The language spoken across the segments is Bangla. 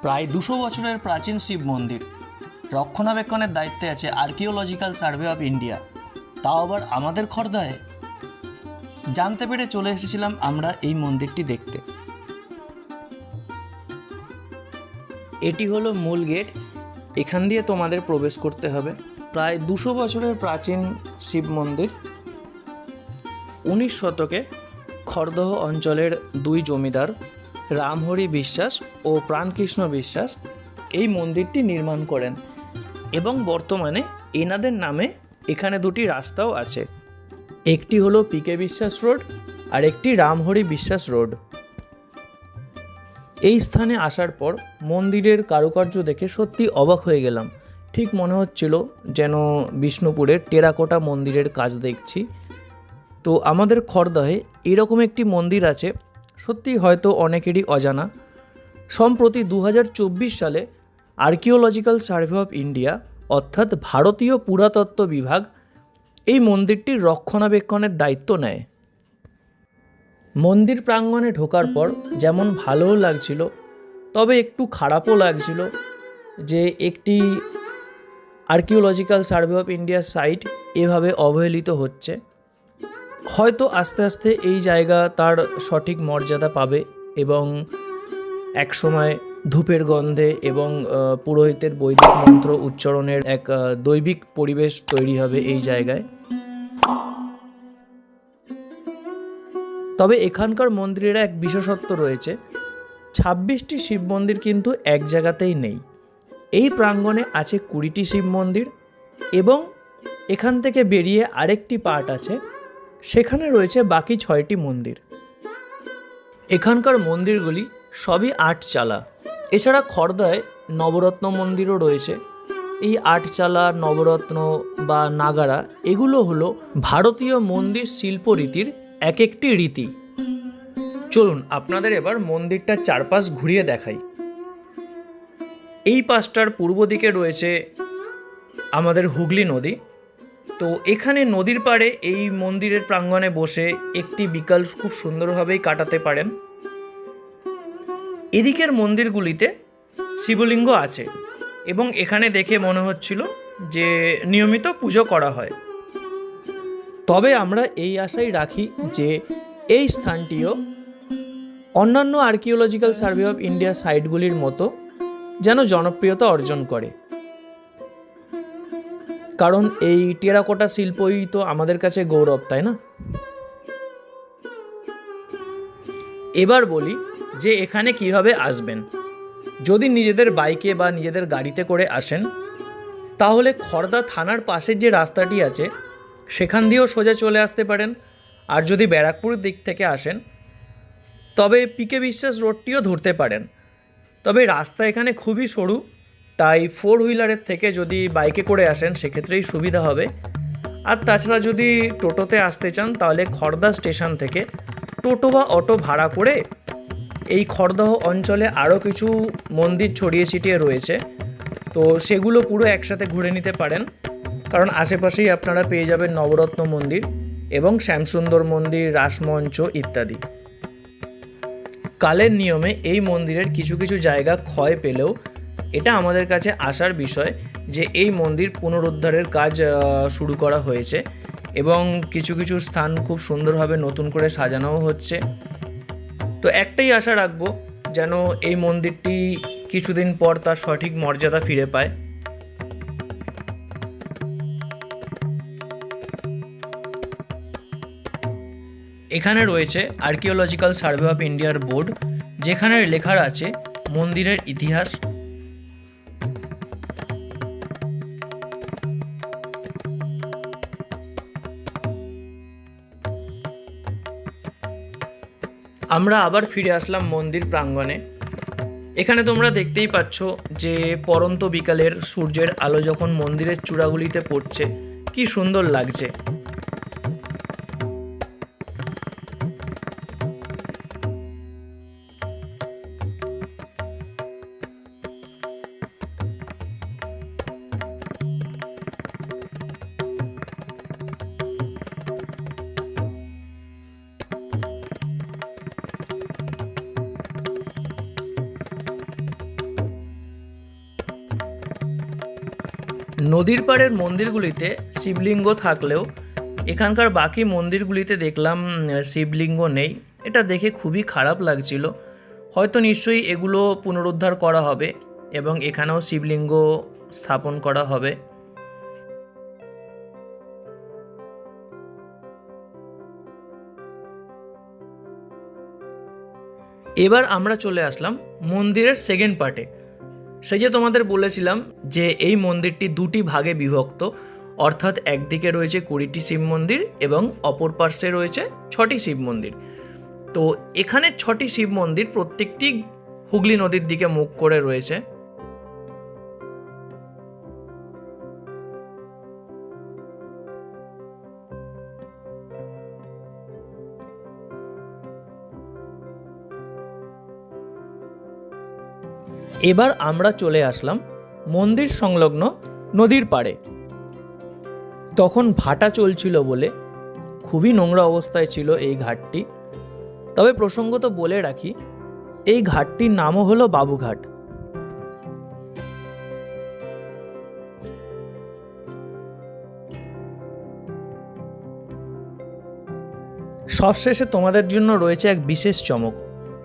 প্রায় দুশো বছরের প্রাচীন শিব মন্দির। রক্ষণাবেক্ষণের দায়িত্বে আছে আর্কিওলজিক্যাল সার্ভে অফ ইন্ডিয়া। তাও আবার আমাদের খর্দায়? জানতে পেরে চলে এসেছিলাম আমরা এই মন্দিরটি দেখতে। এটি হলো মূল গেট। এখান দিয়ে তোমাদের প্রবেশ করতে হবে। প্রায় দুশো বছরের প্রাচীন শিব মন্দির। উনিশ শতকে খড়দহ অঞ্চলের দুই জমিদার রামহরি বিশ্বাস ও প্রাণকৃষ্ণ বিশ্বাস এই মন্দিরটি নির্মাণ করেন এবং বর্তমানে এনাদের নামে এখানে দুটি রাস্তাও আছে। একটি হলো পিকে বিশ্বাস রোড, আর একটি রামহরি বিশ্বাস রোড। এই স্থানে আসার পর মন্দিরের কারুকার্য দেখে সত্যি অবাক হয়ে গেলাম। ঠিক মনে হচ্ছিল যেন বিষ্ণুপুরের টেরাকোটা মন্দিরের কাজ দেখছি। তো আমাদের খড়দহে এরকম একটি মন্দির আছে সত্যি হয়তো অনেকেরই অজানা। সম্প্রতি দু হাজার চব্বিশ সালে আর্কিওলজিক্যাল সার্ভে অফ ইন্ডিয়া, অর্থাৎ ভারতীয় পুরাতত্ত্ব বিভাগ, এই মন্দিরটির রক্ষণাবেক্ষণের দায়িত্ব নেয়। মন্দির প্রাঙ্গণে ঢোকার পর যেমন ভালোও লাগছিল, তবে একটু খারাপও লাগছিল যে একটি আর্কিওলজিক্যাল সার্ভে অফ ইন্ডিয়ার সাইট এভাবে অবহেলিত হচ্ছে। হয়তো আস্তে আস্তে এই জায়গা তার সঠিক মর্যাদা পাবে এবং একসময় ধূপের গন্ধে এবং পুরোহিতের বৈদিক মন্ত্র উচ্চারণের এক দৈবিক পরিবেশ তৈরি হবে এই জায়গায়। তবে এখানকার মন্দিরের এক বিশেষত্ব রয়েছে, ছাব্বিশটি শিব মন্দির কিন্তু এক জায়গাতেই নেই। এই প্রাঙ্গণে আছে কুড়িটি শিব মন্দির এবং এখান থেকে বেরিয়ে আরেকটি পার্ট আছে সেখানে রয়েছে বাকি ছয়টি মন্দির। এখানকার মন্দিরগুলি সবই আটচালা। এছাড়া খর্দায় নবরত্ন মন্দিরও রয়েছে। এই আটচালা, নবরত্ন বা নাগারা, এগুলো হলো ভারতীয় মন্দির শিল্পরীতির এক একটি রীতি। চলুন, আপনাদের এবার মন্দিরটার চারপাশ ঘুরিয়ে দেখাই। এই পাশটার পূর্ব দিকে রয়েছে আমাদের হুগলি নদী। তো এখানে নদীর পাড়ে এই মন্দিরের প্রাঙ্গণে বসে একটি বিকাল খুব সুন্দরভাবেই কাটাতে পারেন। এদিকের মন্দিরগুলিতে শিবলিঙ্গ আছে এবং এখানে দেখে মনে হচ্ছিল যে নিয়মিত পুজো করা হয়। তবে আমরা এই আশাই রাখি যে এই স্থানটিও অন্যান্য আর্কিওলজিক্যাল সার্ভে অফ ইন্ডিয়া সাইটগুলির মতো যেন জনপ্রিয়তা অর্জন করে। কারণ এই টেরাকোটা শিল্পই তো আমাদের কাছে গৌরব, তাই না? এবার বলি যে এখানে কীভাবে আসবেন। যদি নিজেদের বাইকে বা নিজেদের গাড়িতে করে আসেন, তাহলে খড়দা থানার পাশের যে রাস্তাটি আছে, সেখান দিয়েও সোজা চলে আসতে পারেন। আর যদি ব্যারাকপুর দিক থেকে আসেন, তবে পিকে বিশ্বাস রোডটিও ধরতে পারেন। তবে রাস্তা এখানে খুবই সরু তাই ফোর হুইলারের থেকে যদি বাইকে করে আসেন, সেক্ষেত্রেই সুবিধা হবে। আর তাছাড়া যদি টোটোতে আসতে চান, তাহলে খড়দা স্টেশন থেকে টোটো বা অটো ভাড়া করে এই খড়দহ অঞ্চলে আরও কিছু মন্দির ছড়িয়ে ছিটিয়ে রয়েছে। তো সেগুলো পুরো একসাথে ঘুরে নিতে পারেন। কারণ আশেপাশেই আপনারা পেয়ে যাবেন নবরত্ন মন্দির এবং শ্যামসুন্দর মন্দির, রাসমঞ্চ ইত্যাদি। কালের নিয়মে এই মন্দিরের কিছু কিছু জায়গা ক্ষয় পেলেও এটা আমাদের কাছে আসার বিষয় যে এই মন্দির পুনরুদ্ধারের কাজ শুরু করা হয়েছে এবং কিছু কিছু স্থান খুব সুন্দরভাবে নতুন করে সাজানোও হচ্ছে। তো একটাই আশা রাখব যেন এই মন্দিরটি কিছুদিন পর তার সঠিক মর্যাদা ফিরে পায়। এখানে রয়েছে আর্কিওলজিক্যাল সার্ভে অফ ইন্ডিয়ার বোর্ড, যেখানে লেখা আছে, মন্দিরের ইতিহাস আমরা আবার ফিরে আসলাম মন্দির প্রাঙ্গণে। এখানে তোমরা দেখতেই পাচ্ছ যে পরন্ত বিকালের সূর্যের আলো যখন মন্দিরের চূড়াগুলিতে পড়ছে, কি সুন্দর লাগছে। নদীর পাড়ের মন্দিরগুলিতে শিবলিঙ্গ থাকলেও এখানকার বাকি মন্দিরগুলিতে দেখলাম শিবলিঙ্গ নেই। এটা দেখে খুবই খারাপ লাগছিল। হয়তো নিশ্চয়ই এগুলো পুনরুদ্ধার করা হবে এবং এখানেও শিবলিঙ্গ স্থাপন করা হবে। এবার আমরা চলে আসলাম মন্দিরের সেকেন্ড পার্টে। সেই যে তোমাদের বলেছিলাম যে এই মন্দিরটি দুটি ভাগে বিভক্ত, অর্থাৎ একদিকে রয়েছে কুড়িটি শিব মন্দির এবং অপর পার্শ্বে রয়েছে ছটি শিব মন্দির। তো এখানে ছটি শিব মন্দির প্রত্যেকটি হুগলি নদীর দিকে মুখ করে রয়েছে। এবার আমরা চলে আসলাম মন্দির সংলগ্ন নদীর পাড়ে। তখন ভাটা চলছিল বলে খুবই নোংরা অবস্থায় ছিল এই ঘাটটি। তবে প্রসঙ্গত বলে রাখি, এই ঘাটটির নামও হলো বাবুঘাট। সবশেষে তোমাদের জন্য রয়েছে এক বিশেষ চমক।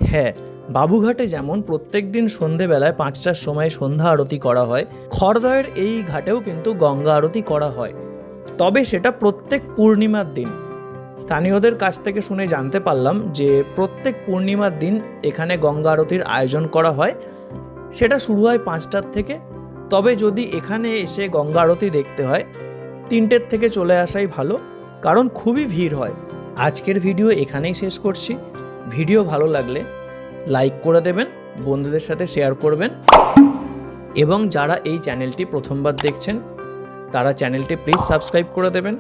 হ্যাঁ বাবুঘাটে যেমন প্রত্যেক দিন সন্ধেবেলায় পাঁচটার সময় সন্ধ্যা আরতি করা হয়, খড়দয়ের এই ঘাটেও কিন্তু গঙ্গা আরতি করা হয়। তবে সেটা প্রত্যেক পূর্ণিমার দিন। স্থানীয়দের কাছ থেকে শুনে জানতে পারলাম যে প্রত্যেক পূর্ণিমার দিন এখানে গঙ্গা আরতির আয়োজন করা হয়। সেটা শুরু হয় পাঁচটার থেকে। তবে যদি এখানে এসে গঙ্গা আরতি দেখতে হয়, তিনটের থেকে চলে আসাই ভালো, কারণ খুবই ভিড় হয়। আজকের ভিডিও এখানেই শেষ করছি। ভিডিও ভালো লাগলে লাইক করে দেবেন, বন্ধুদের সাথে শেয়ার করবেন এবং যারা এই চ্যানেলটি প্রথমবার দেখছেন, তারা চ্যানেলটি প্লিজ সাবস্ক্রাইব করে দেবেন।